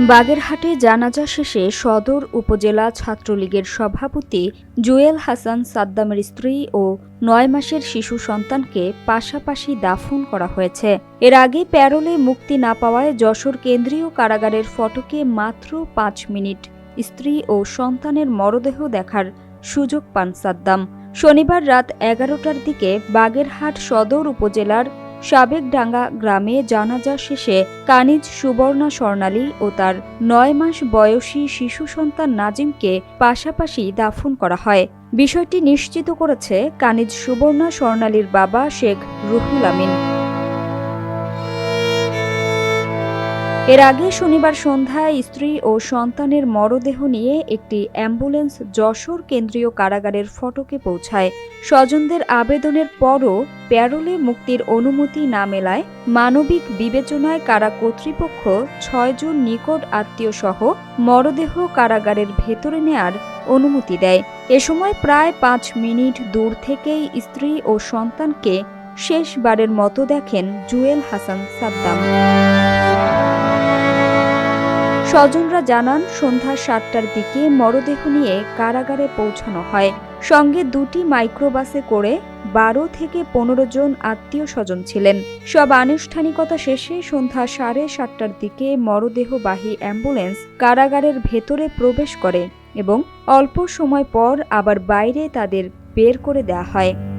বাগেরহাটে জানাজা শেষে সদর উপজেলা ছাত্রলীগের সভাপতি জুয়েল হাসান সাদ্দামের স্ত্রী ও নয় মাসের শিশু সন্তানকে পাশাপাশি দাফন করা হয়েছে। এর আগে প্যারোলে মুক্তি না পাওয়ায় যশোর কেন্দ্রীয় কারাগারের ফটকে মাত্র পাঁচ মিনিট স্ত্রী ও সন্তানের মরদেহ দেখার সুযোগ পান সাদ্দাম। শনিবার রাত এগারোটার দিকে বাগেরহাট সদর উপজেলার সাবেকডাঙ্গা গ্রামে জানাজা শেষে কানিজ সুবর্ণা স্বর্ণালী ও তার নয় মাস বয়সী শিশু সন্তান নাজিমকে পাশাপাশি দাফন করা হয়। বিষয়টি নিশ্চিত করেছে কানিজ সুবর্ণা স্বর্ণালীর বাবা শেখ রুহুল আমিন। এর আগে শনিবার সন্ধ্যায় স্ত্রী ও সন্তানের মরদেহ নিয়ে একটি অ্যাম্বুলেন্স যশোর কেন্দ্রীয় কারাগারের ফটকে পৌঁছায়। স্বজনদের আবেদনের পরও প্যারোলে মুক্তির অনুমতি না মেলায় মানবিক বিবেচনায় কারা কর্তৃপক্ষ ছয়জন নিকট আত্মীয় সহ মরদেহ কারাগারের ভেতরে নেয়ার অনুমতি দেয়। এ সময় প্রায় পাঁচ মিনিট দূর থেকেই স্ত্রী ও সন্তানকে শেষবারের মতো দেখেন জুয়েল হাসান সাদ্দাম। স্বজনরা জানান, সন্ধ্যা সাতটার দিকে মরদেহ নিয়ে কারাগারে পৌঁছানো হয়। সঙ্গে দুটি মাইক্রোবাসে করে বারো থেকে পনেরো জন আত্মীয় স্বজন ছিলেন। সব আনুষ্ঠানিকতা শেষে সন্ধ্যা সাড়ে সাতটার দিকে মরদেহবাহী অ্যাম্বুলেন্স কারাগারের ভেতরে প্রবেশ করে এবং অল্প সময় পর আবার বাইরে তাদের বের করে দেওয়া হয়।